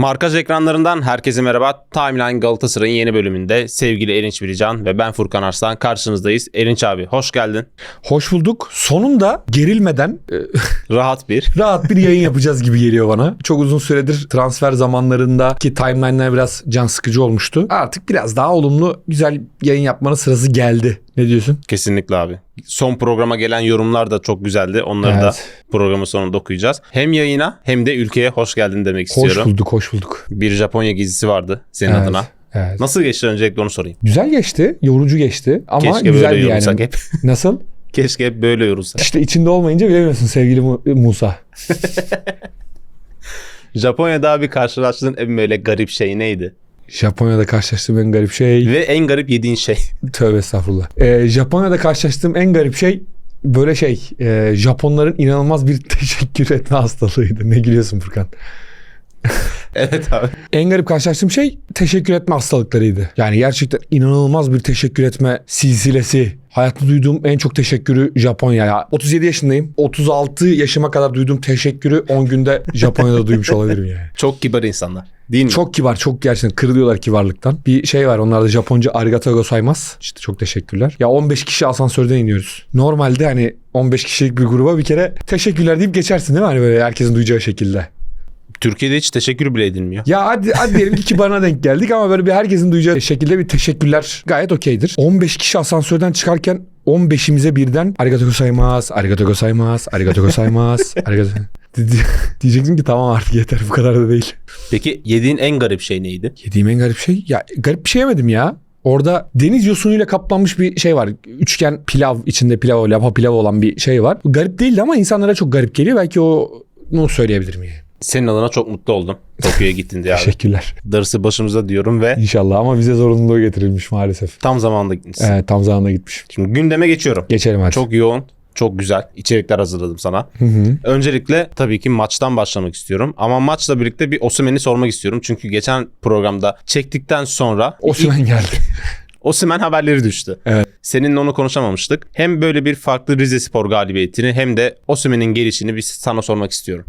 Markaj ekranlarından herkese merhaba. Timeline Galatasaray'ın yeni bölümünde sevgili Erinç Birican ve ben Furkan Arslan karşınızdayız. Erinç abi hoş geldin. Hoş bulduk. Sonunda gerilmeden e, Rahat bir. rahat bir yayın yapacağız gibi geliyor bana. Çok uzun süredir transfer zamanlarındaki timeline'ler biraz can sıkıcı olmuştu. Artık biraz daha olumlu güzel yayın yapmanın sırası geldi. Ne diyorsun? Kesinlikle abi. Son programa gelen yorumlar da çok güzeldi. Onları da Evet. programın sonunda okuyacağız. Hem yayına hem de ülkeye hoş geldin demek Hoş istiyorum. bulduk, hoş bulduk. Bir Japonya gezisi vardı senin Evet, adına. Evet. Nasıl geçti öncelikle onu sorayım. Güzel geçti, yorucu geçti ama Keşke böyle güzeldi yorulsak yani. hep. Nasıl? Keşke hep böyle yorulsak. İşte içinde olmayınca bilemiyorsun sevgili Mu- Musa. Japonya'da abi karşılaştığın en böyle garip şey neydi? Japonya'da karşılaştığım en garip şey... Ve en garip yediğin şey. Tövbe estağfurullah. Ee, Japonya'da karşılaştığım en garip şey böyle şey e, Japonların inanılmaz bir teşekkür etme hastalığıydı. Ne gülüyorsun Furkan? evet abi. En garip karşılaştığım şey teşekkür etme hastalıklarıydı. Yani gerçekten inanılmaz bir teşekkür etme silsilesi. Hayatta duyduğum en çok teşekkürü Japonya'ya. 37 yaşındayım. 36 yaşıma kadar duyduğum teşekkürü 10 günde Japonya'da duymuş olabilirim yani. Çok kibar insanlar. Değil mi? Çok kibar, çok gerçekten kırılıyorlar kibarlıktan. Bir şey var onlarda Japonca arigato gozaimasu. İşte çok teşekkürler. Ya 15 kişi asansörden iniyoruz. Normalde hani 15 kişilik bir gruba bir kere teşekkürler deyip geçersin değil mi? Hani böyle herkesin duyacağı şekilde. Türkiye'de hiç teşekkür bile edilmiyor. Ya hadi, hadi diyelim ki kibarına denk geldik ama böyle bir herkesin duyacağı şekilde bir teşekkürler gayet okeydir. 15 kişi asansörden çıkarken 15'imize birden arigato gozaimasu, arigato gozaimasu, arigato gozaimasu, arigato... Diyeceksin ki tamam artık yeter bu kadar da değil. Peki yediğin en garip şey neydi? Yediğim en garip şey ya garip bir şey yemedim ya. Orada deniz yosunuyla kaplanmış bir şey var. Üçgen pilav içinde pilav, lapa pilav olan bir şey var. Garip değildi ama insanlara çok garip geliyor. Belki o onu söyleyebilirim yani. Senin adına çok mutlu oldum. Tokyo'ya gittin diye abi. Teşekkürler. Darısı başımıza diyorum ve İnşallah ama bize zorunluluğu getirilmiş maalesef. tam zamanında gitmişsin. Evet tam zamanında gitmiş. Şimdi gündeme geçiyorum. Geçelim hadi. Çok yoğun, çok güzel içerikler hazırladım sana. Hı hı. Öncelikle tabii ki maçtan başlamak istiyorum. Ama maçla birlikte bir Osimhen'i sormak istiyorum. Çünkü geçen programda çektikten sonra Osimhen geldi. Osimhen haberleri düştü. Evet. Seninle onu konuşamamıştık. Hem böyle bir farklı Rize Spor galibiyetini hem de Osimhen'in gelişini bir sana sormak istiyorum.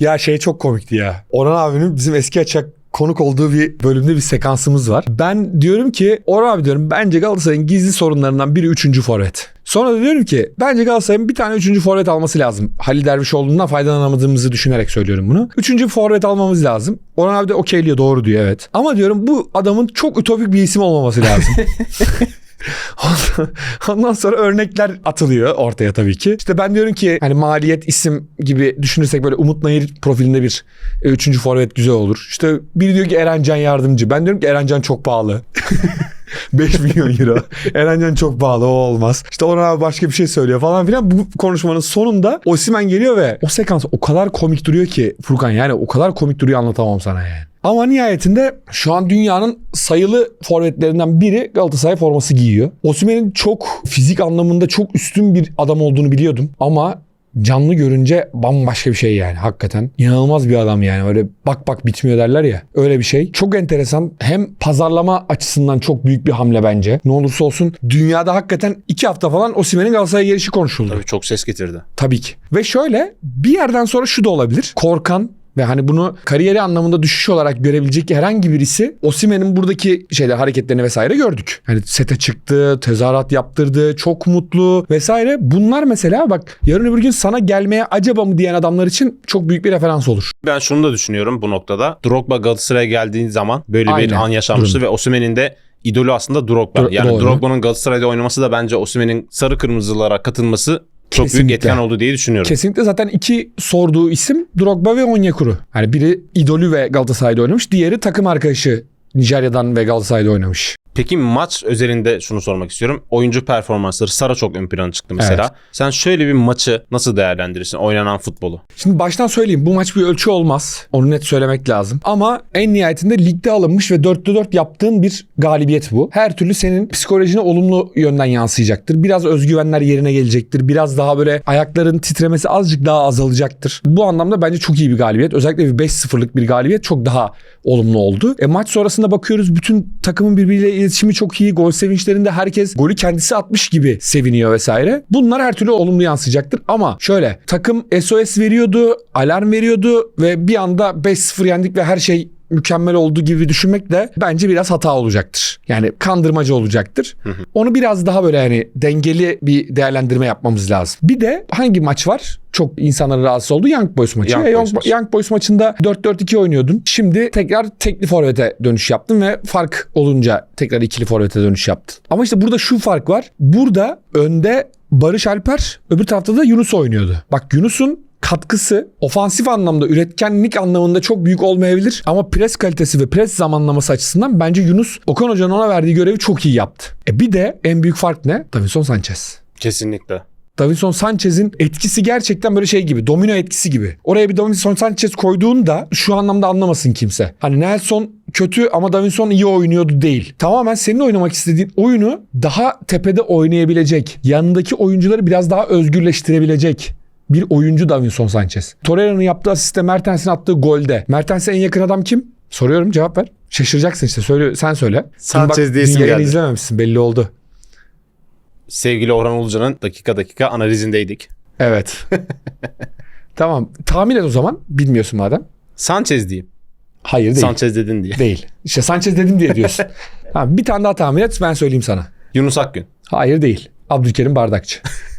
Ya şey çok komikti ya. Orhan abinin bizim eski açak konuk olduğu bir bölümde bir sekansımız var. Ben diyorum ki Orhan abi diyorum bence Galatasaray'ın gizli sorunlarından biri 3. forvet. Sonra da diyorum ki bence Galatasaray'ın bir tane 3. forvet alması lazım. Halil Dervişoğlu'ndan faydalanamadığımızı düşünerek söylüyorum bunu. 3. forvet almamız lazım. Orhan abi de okeyliyor doğru diyor evet. Ama diyorum bu adamın çok ütopik bir isim olmaması lazım. Ondan- sonra örnekler atılıyor ortaya tabii ki. İşte ben diyorum ki hani maliyet isim gibi düşünürsek böyle Umut Nayır profilinde bir e, üçüncü forvet güzel olur. İşte biri diyor ki Erencan yardımcı. Ben diyorum ki Erencan çok pahalı. 5 milyon euro. Erencan çok pahalı o olmaz. İşte Orhan abi başka bir şey söylüyor falan filan. Bu konuşmanın sonunda Osimen geliyor ve o sekans o kadar komik duruyor ki Furkan yani o kadar komik duruyor anlatamam sana yani. Ama nihayetinde şu an dünyanın sayılı forvetlerinden biri Galatasaray forması giyiyor. Osimhen'in çok fizik anlamında çok üstün bir adam olduğunu biliyordum ama canlı görünce bambaşka bir şey yani hakikaten. İnanılmaz bir adam yani öyle bak bak bitmiyor derler ya. Öyle bir şey. Çok enteresan. Hem pazarlama açısından çok büyük bir hamle bence. Ne olursa olsun dünyada hakikaten iki hafta falan Osimhen'in Galatasaray'a gelişi konuşuldu. Tabii çok ses getirdi. Tabii ki. Ve şöyle bir yerden sonra şu da olabilir. Korkan ve hani bunu kariyeri anlamında düşüş olarak görebilecek herhangi birisi Osimhen'in buradaki şeyler hareketlerini vesaire gördük. Hani sete çıktı, tezahürat yaptırdı, çok mutlu vesaire. Bunlar mesela bak yarın öbür gün sana gelmeye acaba mı diyen adamlar için çok büyük bir referans olur. Ben şunu da düşünüyorum bu noktada. Drogba Galatasaray'a geldiği zaman böyle bir Aynen. an yaşanmıştı ve Osimhen'in de idolü aslında Drogba. Do- yani. Drogba'nın Galatasaray'da oynaması da bence Osimhen'in sarı kırmızılara katılması çok büyük Kesinlikle. etken oldu diye düşünüyorum. Kesinlikle zaten iki sorduğu isim Drogba ve Onyekuru. Hani biri idolü ve Galatasaray'da oynamış, diğeri takım arkadaşı Nijerya'dan ve Galatasaray'da oynamış. Peki maç özelinde şunu sormak istiyorum. Oyuncu performansları Sara çok ön plana çıktı mesela. Evet. Sen şöyle bir maçı nasıl değerlendirirsin? Oynanan futbolu. Şimdi baştan söyleyeyim bu maç bir ölçü olmaz. Onu net söylemek lazım. Ama en nihayetinde ligde alınmış ve 4'te 4 yaptığın bir galibiyet bu. Her türlü senin psikolojine olumlu yönden yansıyacaktır. Biraz özgüvenler yerine gelecektir. Biraz daha böyle ayakların titremesi azıcık daha azalacaktır. Bu anlamda bence çok iyi bir galibiyet. Özellikle bir 5-0'lık bir galibiyet çok daha olumlu oldu. E maç sonrasında bakıyoruz bütün takımın birbiriyle iletişimi çok iyi. Gol sevinçlerinde herkes golü kendisi atmış gibi seviniyor vesaire. Bunlar her türlü olumlu yansıyacaktır. Ama şöyle takım SOS veriyordu, alarm veriyordu ve bir anda 5-0 yendik ve her şey mükemmel olduğu gibi düşünmek de bence biraz hata olacaktır. Yani kandırmacı olacaktır. Onu biraz daha böyle yani dengeli bir değerlendirme yapmamız lazım. Bir de hangi maç var? Çok insanların rahatsız olduğu Young Boys maçı. Young Boys Young, maçı. Young Boys maçında 4-4-2 oynuyordun. Şimdi tekrar tekli forvete dönüş yaptın ve fark olunca tekrar ikili forvete dönüş yaptın. Ama işte burada şu fark var. Burada önde Barış Alper, öbür tarafta da Yunus oynuyordu. Bak Yunus'un katkısı ofansif anlamda üretkenlik anlamında çok büyük olmayabilir ama pres kalitesi ve pres zamanlaması açısından bence Yunus Okan Hoca'nın ona verdiği görevi çok iyi yaptı. E bir de en büyük fark ne? Davinson Sanchez. Kesinlikle. Davinson Sanchez'in etkisi gerçekten böyle şey gibi. Domino etkisi gibi. Oraya bir Davinson Sanchez koyduğunda şu anlamda anlamasın kimse. Hani Nelson kötü ama Davinson iyi oynuyordu değil. Tamamen senin oynamak istediğin oyunu daha tepede oynayabilecek. Yanındaki oyuncuları biraz daha özgürleştirebilecek bir oyuncu Davinson Sanchez. Torreira'nın yaptığı asiste Mertens'in attığı golde. Mertens'e en yakın adam kim? Soruyorum cevap ver. Şaşıracaksın işte. Söyle, sen söyle. Sanchez diye isim geldi. izlememişsin belli oldu. Sevgili Orhan Ulucan'ın dakika dakika analizindeydik. Evet. tamam. Tahmin et o zaman. Bilmiyorsun madem. Sanchez diyeyim. Hayır değil. Sanchez dedin diye. Değil. İşte Sanchez dedim diye diyorsun. tamam, bir tane daha tahmin et ben söyleyeyim sana. Yunus Akgün. Hayır değil. Abdülkerim Bardakçı.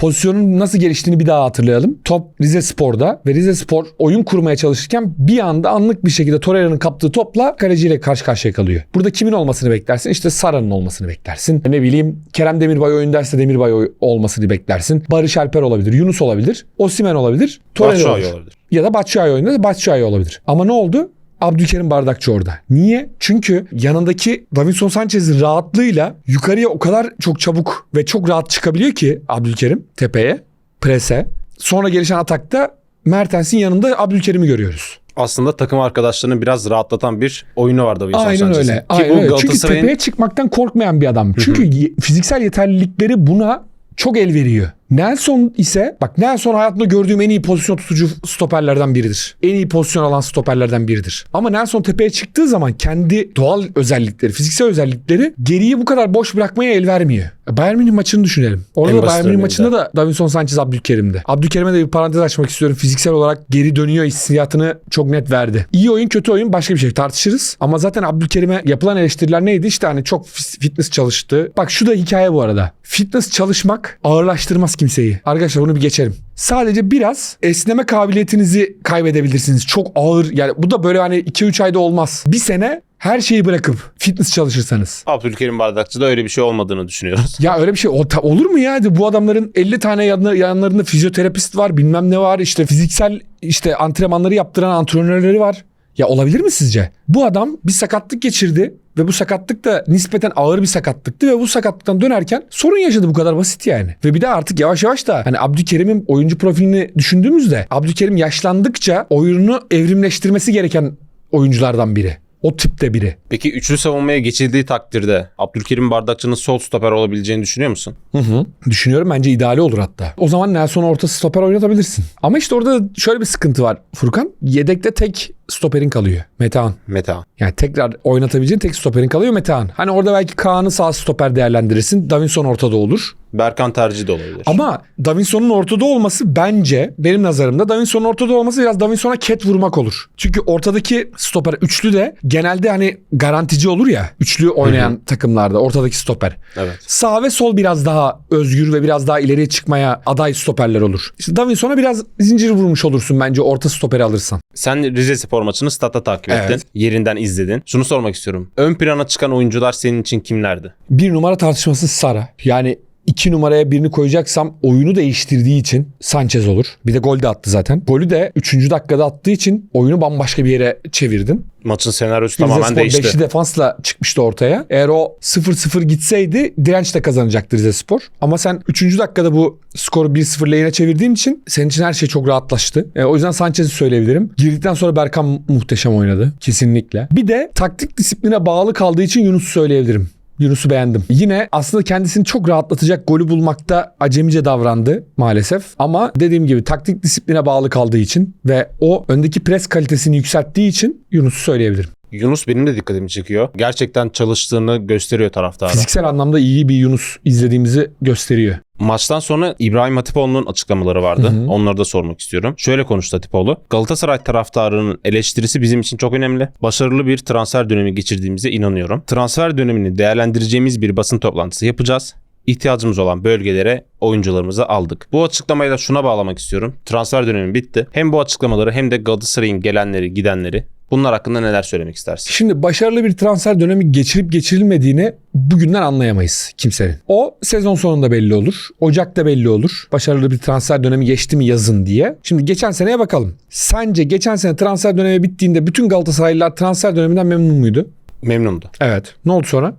Pozisyonun nasıl geliştiğini bir daha hatırlayalım. Top Rize Spor'da ve Rize Spor oyun kurmaya çalışırken bir anda anlık bir şekilde Torreira'nın kaptığı topla kaleciyle karşı karşıya kalıyor. Burada kimin olmasını beklersin? İşte Sara'nın olmasını beklersin. Ne bileyim Kerem Demirbay oyun derse Demirbay olmasını beklersin. Barış Alper olabilir, Yunus olabilir, Osimhen olabilir, Torreira olabilir. olabilir. Ya da Batshuayi oyunda da Batshuayi olabilir. Ama ne oldu? Abdülkerim Bardakçı orada. Niye? Çünkü yanındaki Davinson Sanchez'in rahatlığıyla yukarıya o kadar çok çabuk ve çok rahat çıkabiliyor ki Abdülkerim tepeye, prese. Sonra gelişen atakta Mertens'in yanında Abdülkerim'i görüyoruz. Aslında takım arkadaşlarını biraz rahatlatan bir oyunu var Davinson Aynen Sanchez'in. öyle. Ki Aynen bu öyle. Çünkü tepeye çıkmaktan korkmayan bir adam. Çünkü fiziksel yeterlilikleri buna çok el veriyor. Nelson ise bak Nelson hayatımda gördüğüm en iyi pozisyon tutucu stoperlerden biridir. En iyi pozisyon alan stoperlerden biridir. Ama Nelson tepeye çıktığı zaman kendi doğal özellikleri, fiziksel özellikleri geriyi bu kadar boş bırakmaya el vermiyor. Bayern Münih maçını düşünelim. Orada da Bayern Münih maçında da Davinson Sanchez Abdülkerim'di. Abdülkerim'e de bir parantez açmak istiyorum. Fiziksel olarak geri dönüyor hissiyatını çok net verdi. İyi oyun kötü oyun başka bir şey tartışırız. Ama zaten Abdülkerim'e yapılan eleştiriler neydi? İşte hani çok fitness çalıştı. Bak şu da hikaye bu arada. Fitness çalışmak ağırlaştırmaz kimseyi. Arkadaşlar bunu bir geçelim. Sadece biraz esneme kabiliyetinizi kaybedebilirsiniz. Çok ağır yani bu da böyle hani 2-3 ayda olmaz. Bir sene her şeyi bırakıp fitness çalışırsanız. Abdülkerim Bardakçı'da öyle bir şey olmadığını düşünüyoruz. Ya öyle bir şey o- ta- olur mu ya? Bu adamların 50 tane yanı- yanlarında fizyoterapist var, bilmem ne var, işte fiziksel işte antrenmanları yaptıran antrenörleri var. Ya olabilir mi sizce? Bu adam bir sakatlık geçirdi ve bu sakatlık da nispeten ağır bir sakatlıktı ve bu sakatlıktan dönerken sorun yaşadı bu kadar basit yani. Ve bir de artık yavaş yavaş da hani Abdülkerim'in oyuncu profilini düşündüğümüzde Abdülkerim yaşlandıkça oyununu evrimleştirmesi gereken oyunculardan biri. O tipte biri. Peki üçlü savunmaya geçildiği takdirde Abdülkerim Bardakçı'nın sol stoper olabileceğini düşünüyor musun? Hı hı. Düşünüyorum bence ideali olur hatta. O zaman Nelson'u orta stoper oynatabilirsin. Ama işte orada şöyle bir sıkıntı var Furkan. Yedekte tek stoperin kalıyor. Metehan. Meta. Yani tekrar oynatabileceğin tek stoperin kalıyor Metehan. Hani orada belki Kaan'ı sağ stoper değerlendirirsin. Davinson ortada olur. Berkan tercih de olabilir. Ama Davinson'un ortada olması bence benim nazarımda Davinson'un ortada olması biraz Davinson'a ket vurmak olur. Çünkü ortadaki stoper üçlü de genelde hani garantici olur ya. Üçlü oynayan takımlarda ortadaki stoper. Evet. Sağ ve sol biraz daha özgür ve biraz daha ileriye çıkmaya aday stoperler olur. İşte Davinson'a biraz zincir vurmuş olursun bence orta stoperi alırsan. Sen Rize Spor maçını statta takip ettin. Evet. Yerinden izledin. Şunu sormak istiyorum. Ön plana çıkan oyuncular senin için kimlerdi? Bir numara tartışması Sara. Yani iki numaraya birini koyacaksam oyunu değiştirdiği için Sanchez olur. Bir de gol de attı zaten. Golü de 3. dakikada attığı için oyunu bambaşka bir yere çevirdin. Maçın senaryosu Rize tamamen Spor değişti. beşli defansla çıkmıştı ortaya. Eğer o 0-0 gitseydi dirençle kazanacaktı Rize Spor. Ama sen 3. dakikada bu skoru 1-0 lehine çevirdiğin için senin için her şey çok rahatlaştı. E, o yüzden Sanchez'i söyleyebilirim. Girdikten sonra Berkan muhteşem oynadı. Kesinlikle. Bir de taktik disipline bağlı kaldığı için Yunus'u söyleyebilirim. Yunus'u beğendim. Yine aslında kendisini çok rahatlatacak golü bulmakta acemice davrandı maalesef. Ama dediğim gibi taktik disipline bağlı kaldığı için ve o öndeki pres kalitesini yükselttiği için Yunus'u söyleyebilirim. Yunus benim de dikkatimi çekiyor. Gerçekten çalıştığını gösteriyor taraftara. Fiziksel anlamda iyi bir Yunus izlediğimizi gösteriyor. Maçtan sonra İbrahim Hatipoğlu'nun açıklamaları vardı. Onları da sormak istiyorum. Şöyle konuştu Hatipoğlu. Galatasaray taraftarının eleştirisi bizim için çok önemli. Başarılı bir transfer dönemi geçirdiğimize inanıyorum. Transfer dönemini değerlendireceğimiz bir basın toplantısı yapacağız. İhtiyacımız olan bölgelere oyuncularımızı aldık. Bu açıklamayı da şuna bağlamak istiyorum. Transfer dönemi bitti. Hem bu açıklamaları hem de Galatasaray'ın gelenleri, gidenleri bunlar hakkında neler söylemek istersin? Şimdi başarılı bir transfer dönemi geçirip geçirilmediğini bugünden anlayamayız kimsenin. O sezon sonunda belli olur. Ocak'ta belli olur. Başarılı bir transfer dönemi geçti mi yazın diye. Şimdi geçen seneye bakalım. Sence geçen sene transfer dönemi bittiğinde bütün Galatasaraylılar transfer döneminden memnun muydu? Memnundu. Evet. Ne oldu sonra?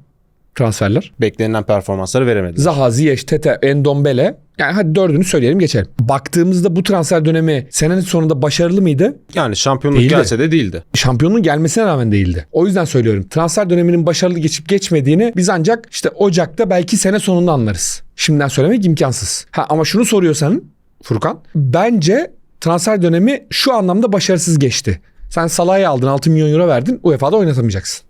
Transferler. Beklenilen performansları veremedi. Zaha, Ziyech, Tete, Endombele. Yani hadi dördünü söyleyelim geçelim. Baktığımızda bu transfer dönemi senenin sonunda başarılı mıydı? Yani şampiyonluk Değildi. gelse de değildi. şampiyonluğun gelmesine rağmen değildi. O yüzden söylüyorum. Transfer döneminin başarılı geçip geçmediğini biz ancak işte Ocak'ta belki sene sonunda anlarız. Şimdiden söylemek imkansız. Ha ama şunu soruyorsan Furkan, bence transfer dönemi şu anlamda başarısız geçti. Sen Salah'ı aldın 6 milyon euro verdin UEFA'da oynatamayacaksın.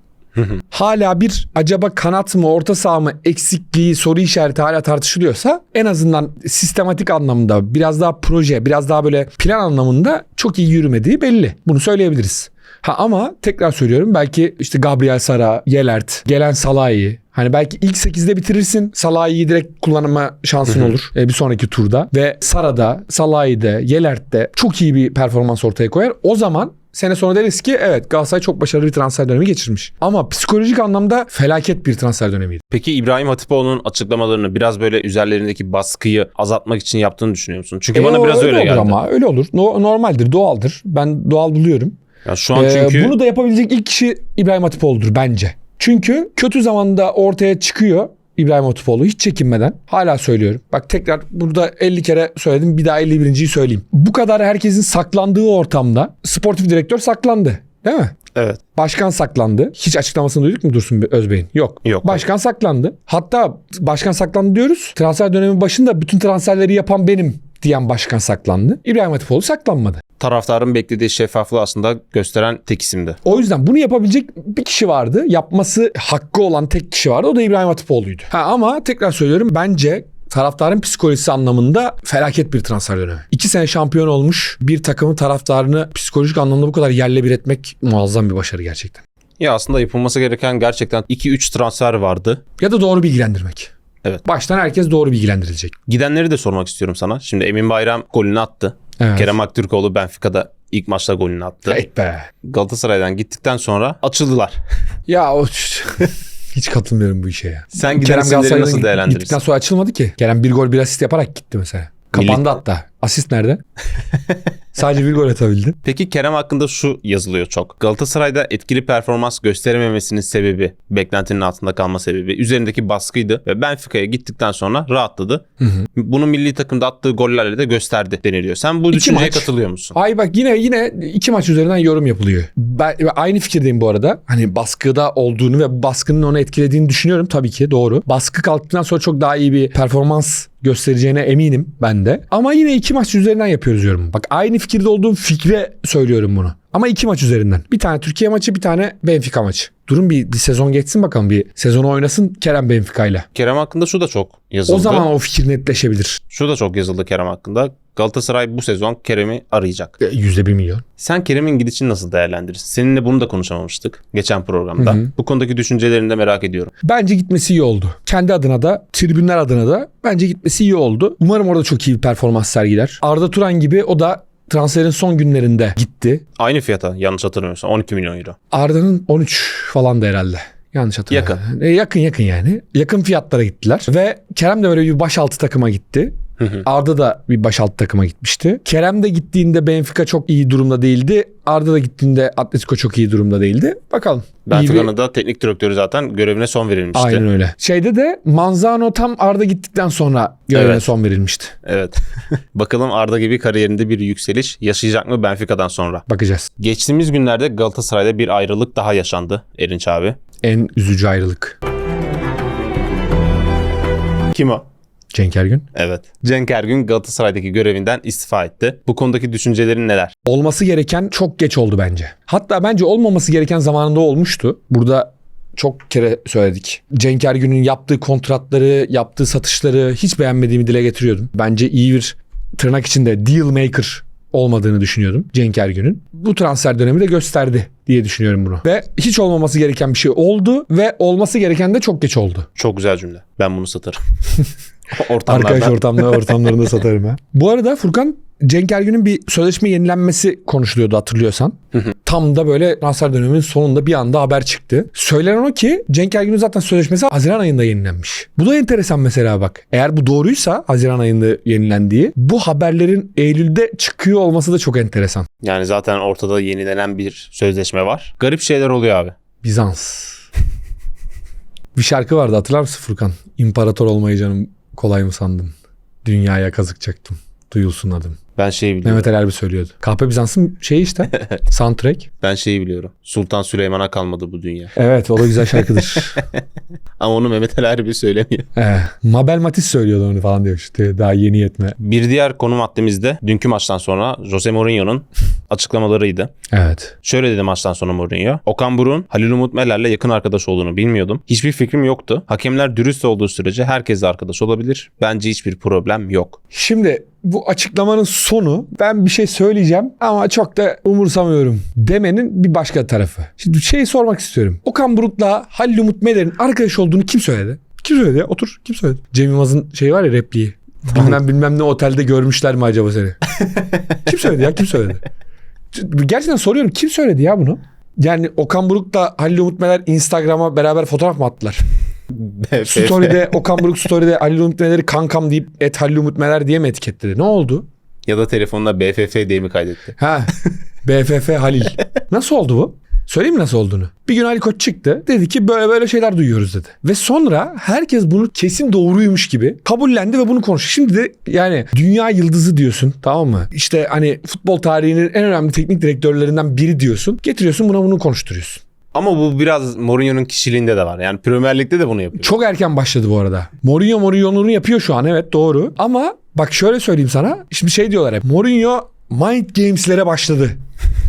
Hala bir acaba kanat mı orta saha mı eksikliği soru işareti hala tartışılıyorsa en azından sistematik anlamda biraz daha proje biraz daha böyle plan anlamında çok iyi yürümediği belli. Bunu söyleyebiliriz. Ha ama tekrar söylüyorum belki işte Gabriel Sara, Yelert, gelen Salah'ı Hani belki ilk 8'de bitirirsin. Salah'ı direkt kullanma şansın olur e, bir sonraki turda. Ve Sara'da, Salah'ı Yelert'te çok iyi bir performans ortaya koyar. O zaman sene sonra deriz ki evet Galatasaray çok başarılı bir transfer dönemi geçirmiş. Ama psikolojik anlamda felaket bir transfer dönemiydi. Peki İbrahim Hatipoğlu'nun açıklamalarını biraz böyle üzerlerindeki baskıyı azaltmak için yaptığını düşünüyor musun? Çünkü E, bana o biraz öyle, olur geldi. ama öyle olur. No- normaldir, doğaldır. Ben doğal buluyorum. Ya şu an Ee, çünkü bunu da yapabilecek ilk kişi İbrahim Hatipoğlu'dur bence. Çünkü kötü zamanda ortaya çıkıyor İbrahim Hatipoğlu hiç çekinmeden. Hala söylüyorum. Bak tekrar burada 50 kere söyledim bir daha 51.yi söyleyeyim. Bu kadar herkesin saklandığı ortamda sportif direktör saklandı. Değil mi? evet Başkan saklandı. Hiç açıklamasını duyduk mu Dursun Özbey'in? Yok. Yok. Başkan saklandı. Hatta başkan saklandı diyoruz. Transfer dönemi başında bütün transferleri yapan benim diyen başkan saklandı. İbrahim Hatipoğlu saklanmadı. taraftarın beklediği şeffaflığı aslında gösteren tek isimdi. O yüzden bunu yapabilecek bir kişi vardı. Yapması hakkı olan tek kişi vardı. O da İbrahim Hatipoğlu'ydu. Ha, ama tekrar söylüyorum bence taraftarın psikolojisi anlamında felaket bir transfer dönemi. İki sene şampiyon olmuş bir takımın taraftarını psikolojik anlamda bu kadar yerle bir etmek muazzam bir başarı gerçekten. Ya aslında yapılması gereken gerçekten 2-3 transfer vardı. Ya da doğru bilgilendirmek. Evet. Baştan herkes doğru bilgilendirilecek. Gidenleri de sormak istiyorum sana. Şimdi Emin Bayram golünü attı. Evet. Kerem Aktürkoğlu Benfica'da ilk maçta golünü attı. Hey be. Galatasaray'dan gittikten sonra açıldılar. Ya o hiç katılmıyorum bu işe ya. Sen giden Kerem isimleri nasıl gittikten değerlendirirsin? sonra açılmadı ki. Kerem bir gol bir asist yaparak gitti mesela. Kapandı Milli- hatta. Asist nerede? Sadece bir gol atabildi. Peki Kerem hakkında şu yazılıyor çok. Galatasaray'da etkili performans gösterememesinin sebebi, beklentinin altında kalma sebebi üzerindeki baskıydı ve Benfica'ya gittikten sonra rahatladı. Bunu milli takımda attığı gollerle de gösterdi deniliyor. Sen bu İki düşünceye maç. katılıyor musun? Ay bak yine yine iki maç üzerinden yorum yapılıyor. Ben aynı fikirdeyim bu arada. Hani baskıda olduğunu ve baskının onu etkilediğini düşünüyorum tabii ki doğru. Baskı kalktıktan sonra çok daha iyi bir performans göstereceğine eminim ben de. Ama yine iki maç üzerinden yapıyoruz yorum. Bak aynı fikirde olduğum fikre söylüyorum bunu. Ama iki maç üzerinden. Bir tane Türkiye maçı bir tane Benfica maçı. Durun bir, bir sezon geçsin bakalım bir sezonu oynasın Kerem Benfica ile. Kerem hakkında şu da çok yazıldı. O zaman o fikir netleşebilir. Şu da çok yazıldı Kerem hakkında. Galatasaray bu sezon Kerem'i arayacak. E, Yüzde bir milyon. Sen Kerem'in gidişini nasıl değerlendirirsin? Seninle bunu da konuşamamıştık geçen programda. Hı hı. Bu konudaki düşüncelerini de merak ediyorum. Bence gitmesi iyi oldu. Kendi adına da, tribünler adına da bence gitmesi iyi oldu. Umarım orada çok iyi bir performans sergiler. Arda Turan gibi o da transferin son günlerinde gitti. Aynı fiyata yanlış hatırlamıyorsam 12 milyon euro. Arda'nın 13 falan da herhalde. Yanlış hatırlamıyorum. Yakın. E, yakın yakın yani. Yakın fiyatlara gittiler. Ve Kerem de böyle bir başaltı takıma gitti. Arda da bir başaltı takıma gitmişti. Kerem de gittiğinde Benfica çok iyi durumda değildi. Arda da gittiğinde Atletico çok iyi durumda değildi. Bakalım. Bir- Benfica'nın da teknik direktörü zaten görevine son verilmişti. Aynen öyle. Şeyde de Manzano tam Arda gittikten sonra görevine Evet. son verilmişti. Evet. Bakalım Arda gibi kariyerinde bir yükseliş yaşayacak mı Benfica'dan sonra? Bakacağız. Geçtiğimiz günlerde Galatasaray'da bir ayrılık daha yaşandı Erinç abi. En üzücü ayrılık. Kim o? Cenk Ergün. Evet. Cenk Ergün Galatasaray'daki görevinden istifa etti. Bu konudaki düşüncelerin neler? Olması gereken çok geç oldu bence. Hatta bence olmaması gereken zamanında olmuştu. Burada çok kere söyledik. Cenk Ergün'ün yaptığı kontratları, yaptığı satışları hiç beğenmediğimi dile getiriyordum. Bence iyi bir tırnak içinde deal maker olmadığını düşünüyordum Cenk Ergün'ün. Bu transfer dönemi de gösterdi diye düşünüyorum bunu. Ve hiç olmaması gereken bir şey oldu ve olması gereken de çok geç oldu. Çok güzel cümle. Ben bunu satarım. Ortamlardan. Arkadaş ortamda ortamlarında satarım ha. Bu arada Furkan Cenk Ergün'ün bir sözleşme yenilenmesi konuşuluyordu hatırlıyorsan. Tam da böyle transfer döneminin sonunda bir anda haber çıktı. Söylenen o ki Cenk Ergün'ün zaten sözleşmesi Haziran ayında yenilenmiş. Bu da enteresan mesela bak. Eğer bu doğruysa Haziran ayında yenilendiği bu haberlerin Eylül'de çıkıyor olması da çok enteresan. Yani zaten ortada yenilenen bir sözleşme var. Garip şeyler oluyor abi. Bizans. bir şarkı vardı hatırlar mısın Furkan? İmparator olmayı canım kolay mı sandın? Dünyaya kazık çaktım. Duyulsun adım. Ben şeyi biliyorum. Mehmet Ali Erbil söylüyordu. Kahpe Bizans'ın şeyi işte. soundtrack. Ben şeyi biliyorum. Sultan Süleyman'a kalmadı bu dünya. Evet o da güzel şarkıdır. Ama onu Mehmet Ali Erbil söylemiyor. ee, Mabel Matiz söylüyordu onu falan diyor işte. Daha yeni yetme. Bir diğer konu maddemizde dünkü maçtan sonra Jose Mourinho'nun açıklamalarıydı. Evet. Şöyle dedi maçtan sonra Mourinho. Okan Buruk'un Halil Umut Meler'le yakın arkadaş olduğunu bilmiyordum. Hiçbir fikrim yoktu. Hakemler dürüst olduğu sürece herkesle arkadaş olabilir. Bence hiçbir problem yok. Şimdi bu açıklamanın sonu ben bir şey söyleyeceğim ama çok da umursamıyorum demenin bir başka tarafı. Şimdi şeyi sormak istiyorum. Okan Buruk'la Halil Umut Meler'in arkadaş olduğunu kim söyledi? Kim söyledi ya? Otur. Kim söyledi? Cem Yılmaz'ın şeyi var ya repliği. Bilmem bilmem ne otelde görmüşler mi acaba seni? kim söyledi ya? Kim söyledi? Gerçekten soruyorum. Kim söyledi ya bunu? Yani Okan Buruk'la Halil Umut Meler Instagram'a beraber fotoğraf mı attılar? Story'de Okan Buruk Story'de Halil Umut Meler'i kankam deyip et Halil Umut Meler diye mi etiketledi? Ne oldu? ya da telefonda BFF diye mi kaydetti? Ha BFF Halil. Nasıl oldu bu? Söyleyeyim mi nasıl olduğunu? Bir gün Ali Koç çıktı. Dedi ki böyle böyle şeyler duyuyoruz dedi. Ve sonra herkes bunu kesin doğruymuş gibi kabullendi ve bunu konuştu. Şimdi de yani dünya yıldızı diyorsun tamam mı? İşte hani futbol tarihinin en önemli teknik direktörlerinden biri diyorsun. Getiriyorsun buna bunu konuşturuyorsun. Ama bu biraz Mourinho'nun kişiliğinde de var. Yani Premier Lig'de de bunu yapıyor. Çok erken başladı bu arada. Mourinho Mourinho'nu yapıyor şu an evet doğru. Ama bak şöyle söyleyeyim sana. Şimdi şey diyorlar hep. Mourinho Mind Games'lere başladı.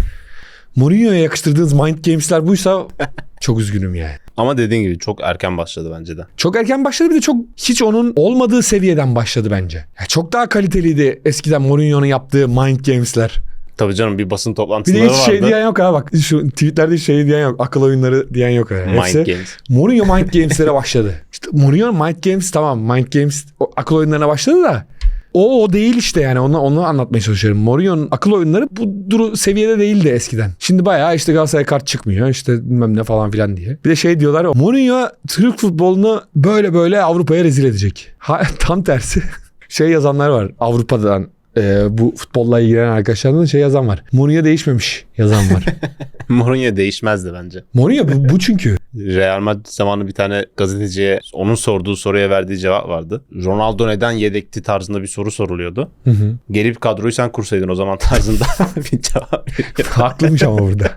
Mourinho'ya yakıştırdığınız Mind Games'ler buysa çok üzgünüm yani. Ama dediğin gibi çok erken başladı bence de. Çok erken başladı bir de çok hiç onun olmadığı seviyeden başladı bence. Ya çok daha kaliteliydi eskiden Mourinho'nun yaptığı Mind Games'ler. Tabii canım bir basın Bir toplantıları de hiç vardı. şey diyen yok ha bak. Şu tweetlerde hiç şey diyen yok. Akıl oyunları diyen yok. Ha. Mind Hepsi- Games. Mourinho Mind Games'lere başladı. İşte Mourinho Mind Games tamam Mind Games o akıl oyunlarına başladı da o o değil işte yani onu onu anlatmaya çalışıyorum. Mourinho'nun akıl oyunları bu duru seviyede değildi eskiden. Şimdi bayağı işte Galatasaray kart çıkmıyor işte bilmem ne falan filan diye. Bir de şey diyorlar ya, Mourinho Türk futbolunu böyle böyle Avrupa'ya rezil edecek. Ha, tam tersi. Şey yazanlar var Avrupa'dan e, bu futbolla ilgilenen arkadaşlardan şey yazan var. Mourinho değişmemiş yazan var. Mourinho değişmezdi bence. Mourinho bu, bu çünkü. Real Madrid zamanı bir tane gazeteciye onun sorduğu soruya verdiği cevap vardı. Ronaldo neden yedekti tarzında bir soru soruluyordu. Hı hı. Gelip kadroyu sen kursaydın o zaman tarzında bir cevap. Haklıymış ama burada.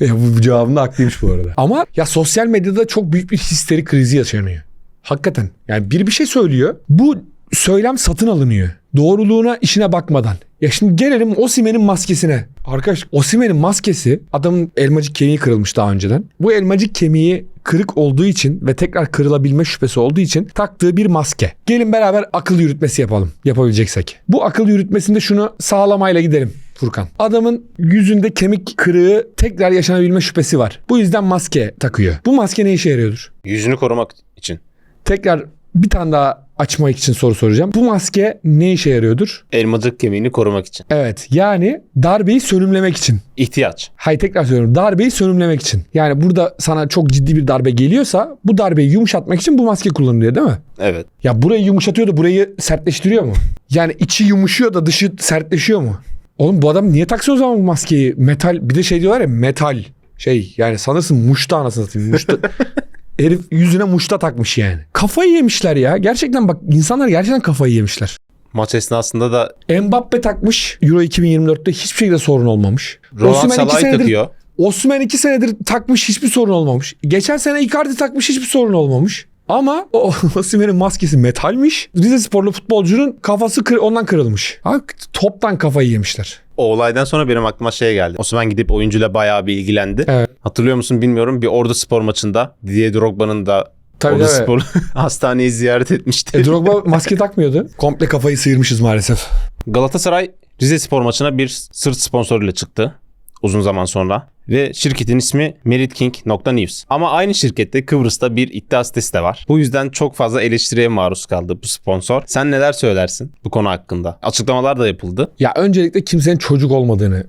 Ya bu, bu cevabında haklıymış bu arada. Ama ya sosyal medyada çok büyük bir histeri krizi yaşanıyor. Hakikaten. Yani biri bir şey söylüyor. Bu söylem satın alınıyor. Doğruluğuna işine bakmadan. Ya şimdi gelelim Osimen'in maskesine. Arkadaş Osimen'in maskesi adamın elmacık kemiği kırılmış daha önceden. Bu elmacık kemiği kırık olduğu için ve tekrar kırılabilme şüphesi olduğu için taktığı bir maske. Gelin beraber akıl yürütmesi yapalım yapabileceksek. Bu akıl yürütmesinde şunu sağlamayla gidelim. Furkan. Adamın yüzünde kemik kırığı tekrar yaşanabilme şüphesi var. Bu yüzden maske takıyor. Bu maske ne işe yarıyordur? Yüzünü korumak için. Tekrar bir tane daha açmak için soru soracağım. Bu maske ne işe yarıyordur? Elmacık kemiğini korumak için. Evet yani darbeyi sönümlemek için. İhtiyaç. Hay tekrar söylüyorum darbeyi sönümlemek için. Yani burada sana çok ciddi bir darbe geliyorsa bu darbeyi yumuşatmak için bu maske kullanılıyor değil mi? Evet. Ya burayı yumuşatıyor da burayı sertleştiriyor mu? Yani içi yumuşuyor da dışı sertleşiyor mu? Oğlum bu adam niye taksıyor o zaman bu maskeyi? Metal bir de şey diyorlar ya metal şey yani sanırsın muşta anasını satayım. Muşta. Herif yüzüne muşta takmış yani. Kafayı yemişler ya. Gerçekten bak insanlar gerçekten kafayı yemişler. Maç esnasında da Mbappe takmış Euro 2024'te hiçbir şekilde sorun olmamış. Roland Osimhen iki Salah'ı senedir takıyor. Osman iki senedir takmış hiçbir sorun olmamış. Geçen sene Icardi takmış hiçbir sorun olmamış. Ama o Osimhen'in maskesi metalmiş. Rize sporlu futbolcunun kafası kır, ondan kırılmış. Ha, toptan kafayı yemişler. O olaydan sonra benim aklıma şey geldi. Osman gidip oyuncuyla bayağı bir ilgilendi. Evet. Hatırlıyor musun bilmiyorum. Bir Ordu Spor maçında Didier Drogba'nın da Tabii Ordu tabii. Spor hastaneyi ziyaret etmişti. E, Drogba maske takmıyordu. Komple kafayı sıyırmışız maalesef. Galatasaray Rize Spor maçına bir sırt sponsoruyla çıktı uzun zaman sonra. Ve şirketin ismi MeritKing.news. Ama aynı şirkette Kıbrıs'ta bir iddia sitesi de var. Bu yüzden çok fazla eleştiriye maruz kaldı bu sponsor. Sen neler söylersin bu konu hakkında? Açıklamalar da yapıldı. Ya öncelikle kimsenin çocuk olmadığını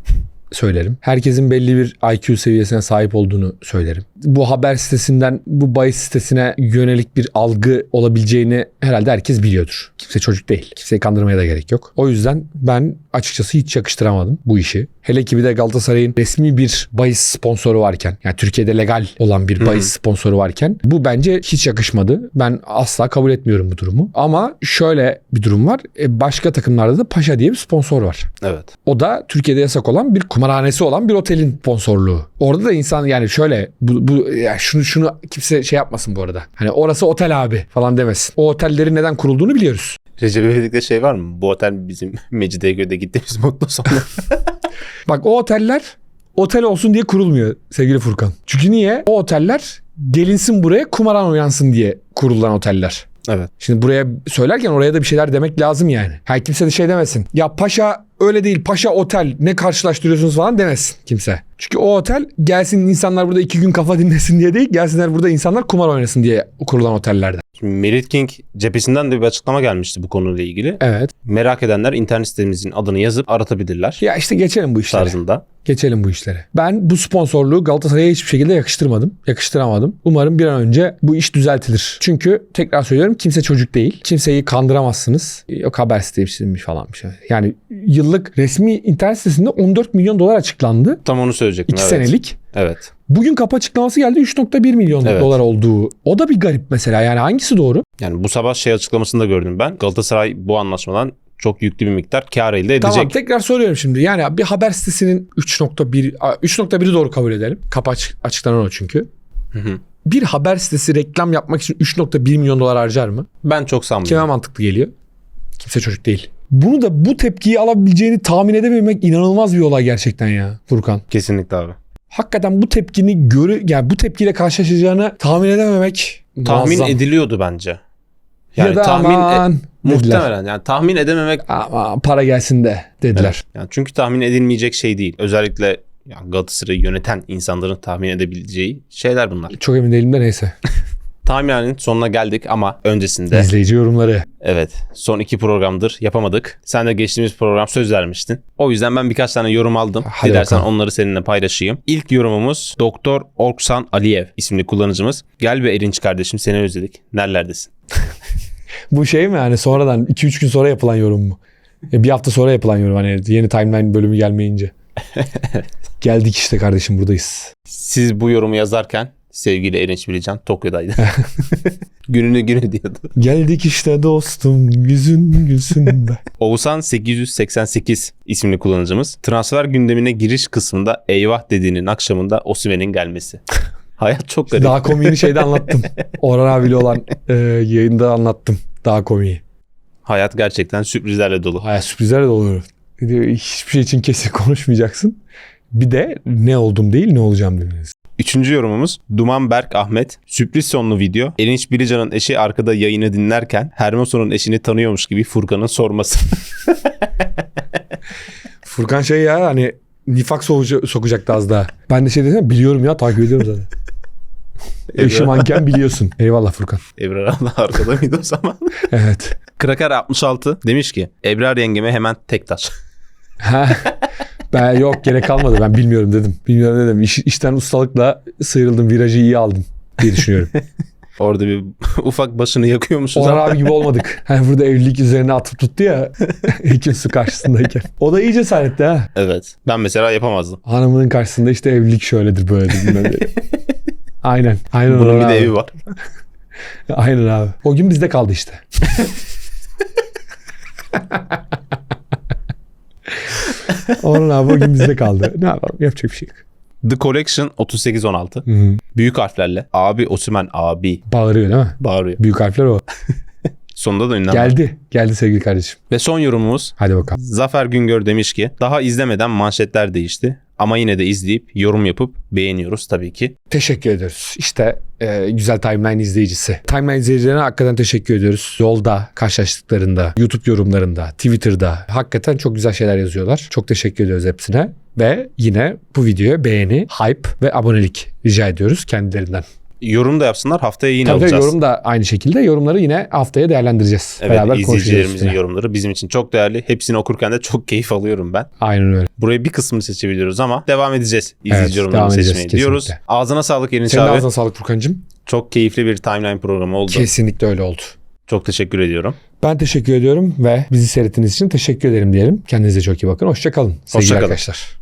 söylerim. Herkesin belli bir IQ seviyesine sahip olduğunu söylerim. Bu haber sitesinden bu bahis sitesine yönelik bir algı olabileceğini herhalde herkes biliyordur. Kimse çocuk değil. Kimseyi kandırmaya da gerek yok. O yüzden ben açıkçası hiç yakıştıramadım bu işi. Hele ki bir de Galatasaray'ın resmi bir bahis sponsoru varken yani Türkiye'de legal olan bir bahis sponsoru varken bu bence hiç yakışmadı. Ben asla kabul etmiyorum bu durumu. Ama şöyle bir durum var. E, Başka takımlarda da Paşa diye bir sponsor var. Evet. O da Türkiye'de yasak olan bir kumarhanesi olan bir otelin sponsorluğu. Orada da insan yani şöyle bu, bu ya şunu şunu kimse şey yapmasın bu arada. Hani orası otel abi falan demesin. O otellerin neden kurulduğunu biliyoruz. Recep İvedik'te şey var mı? Bu otel bizim Mecidiyeköy'de gittiğimiz mutlu sonu. Bak o oteller otel olsun diye kurulmuyor sevgili Furkan. Çünkü niye? O oteller gelinsin buraya kumaran uyansın diye kurulan oteller. Evet. Şimdi buraya söylerken oraya da bir şeyler demek lazım yani. Her kimse de şey demesin. Ya paşa öyle değil paşa otel ne karşılaştırıyorsunuz falan demesin kimse. Çünkü o otel gelsin insanlar burada iki gün kafa dinlesin diye değil gelsinler burada insanlar kumar oynasın diye kurulan otellerde. Şimdi Merit King cephesinden de bir açıklama gelmişti bu konuyla ilgili. Evet. Merak edenler internet sitemizin adını yazıp aratabilirler Ya işte geçelim bu işlere. tarzında. Geçelim bu işlere. Ben bu sponsorluğu Galatasaray'a hiçbir şekilde yakıştırmadım. Yakıştıramadım. Umarım bir an önce bu iş düzeltilir. Çünkü tekrar söylüyorum kimse çocuk değil. Kimseyi kandıramazsınız. Yok haber sitesiymiş falan bir şey. Yani yıllık resmi internet sitesinde 14 milyon dolar açıklandı. Tam onu söyleyecektim. 2 evet. senelik. Evet. Bugün kapı açıklaması geldi 3.1 milyon Evet. dolar olduğu. O da bir garip mesela. Yani hangisi doğru? Yani bu sabah şey açıklamasını da gördüm ben. Galatasaray bu anlaşmadan çok yüklü bir miktar kar elde edecek. Tamam tekrar soruyorum şimdi. Yani bir haber sitesinin 3.1 a, 3.1'i doğru kabul edelim. Kapı açık- açıklanan o çünkü. Hı hı. Bir haber sitesi reklam yapmak için 3.1 milyon dolar harcar mı? Ben çok Kime sanmıyorum. mantıklı geliyor? Kimse çocuk değil. Bunu da bu tepkiyi alabileceğini tahmin edememek inanılmaz bir olay gerçekten ya Furkan. Kesinlikle abi. Hakikaten bu tepkini görü yani bu tepkiyle karşılaşacağını tahmin edememek Tahmin muazzam. ediliyordu bence. ya da tahmin e- aman dediler. muhtemelen yani tahmin edememek Ama para gelsin de dediler. yani çünkü tahmin edilmeyecek şey değil. Özellikle yani Galatasaray'ı yöneten insanların tahmin edebileceği şeyler bunlar. Çok emin değilim de neyse. Tahminin sonuna geldik ama öncesinde İzleyici yorumları. evet son iki programdır yapamadık. Sen de geçtiğimiz program söz vermiştin. O yüzden ben birkaç tane yorum aldım. Hadi Dilersen bakalım. onları seninle paylaşayım. İlk yorumumuz Doktor Orksan Aliyev isimli kullanıcımız. Gel be Erinç kardeşim seni özledik. Nerelerdesin? Bu şey mi hani sonradan 2-3 gün sonra yapılan yorum mu? E, bir hafta sonra yapılan yorum hani yeni timeline bölümü gelmeyince. Geldik işte kardeşim buradayız. Siz bu yorumu yazarken sevgili Erinç Bilican Tokyo'daydı. Gününü günü diyordu. Geldik işte dostum yüzün gülsün be. Oğuzhan 888 isimli kullanıcımız transfer gündemine giriş kısmında eyvah dediğinin akşamında Osimhen'in gelmesi. Hayat çok garip. Daha komiğini şeyde anlattım. Orhan abiyle olan e, yayında anlattım. Daha komiği. Hayat gerçekten sürprizlerle dolu. Hayat sürprizler de olur. Hiçbir şey için kesin konuşmayacaksın. Bir de ne oldum değil ne olacağım demeniz. Üçüncü yorumumuz Duman Berk Ahmet. Sürpriz sonlu video. Erinç Bilican'ın eşi arkada yayını dinlerken Hermoson'un eşini tanıyormuş gibi Furkan'ın sorması. Furkan şey ya hani nifak soğuca- sokacaktı az daha. Ben de şey dedim biliyorum ya takip ediyorum zaten. Eşi manken biliyorsun. Eyvallah Furkan. Ebrar abla arkada mıydı o zaman? Evet. Kraker 66 demiş ki Ebrar yengeme hemen tek taş. Ben yok gerek kalmadı ben bilmiyorum dedim. Bilmiyorum dedim. İş, işten ustalıkla sıyrıldım virajı iyi aldım diye düşünüyorum. Orada bir ufak başını yakıyormuşuz Orhan abi gibi olmadık. Hani burada evlilik üzerine atıp tuttu ya Ekim su karşısındayken. O da iyi cesaretti ha. Evet. Ben mesela yapamazdım. Hanımının karşısında işte evlilik şöyledir böyledir. ne. Aynen. Aynen Bunun bir de evi var. Aynen abi. O gün bizde kaldı işte. Orhan abi o gün bizde kaldı. Ne yapalım yapacak bir şey yok. The Collection 3816. Hı hı. Büyük harflerle. Abi Osimhen abi Bağırıyor değil mi? bağırıyor. Büyük harfler o. Sonunda da ünlem var. Geldi. Geldi sevgili kardeşim. Ve son yorumumuz Hadi bakalım. Zafer Güngör demiş ki daha izlemeden manşetler değişti. Ama yine de izleyip yorum yapıp beğeniyoruz tabii ki. Teşekkür ediyoruz. İşte e, güzel timeline izleyicisi. Timeline izleyicilerine hakikaten teşekkür ediyoruz. Yolda, karşılaştıklarında, YouTube yorumlarında, Twitter'da hakikaten çok güzel şeyler yazıyorlar. Çok teşekkür ediyoruz hepsine. Ve yine bu videoya beğeni, hype ve abonelik rica ediyoruz kendilerinden. Yorum da yapsınlar haftaya yine Tabii alacağız. yorum da aynı şekilde. Yorumları yine haftaya değerlendireceğiz. Evet Beraber izleyicilerimizin yorumları bizim için çok değerli. Hepsini okurken de çok keyif alıyorum ben. Aynen öyle. Buraya bir kısmını seçebiliyoruz ama devam edeceğiz izleyici Evet, yorumlarını seçmeye kesinlikle. diyoruz. Ağzına sağlık Erinç Senin abi. ağzına sağlık Furkan'cığım. Çok keyifli bir timeline programı oldu. Kesinlikle öyle oldu. Çok teşekkür ediyorum. Ben teşekkür ediyorum ve bizi seyrettiğiniz için teşekkür ederim diyelim. Kendinize çok iyi bakın. Hoşçakalın sevgili Hoşça kalın. arkadaşlar.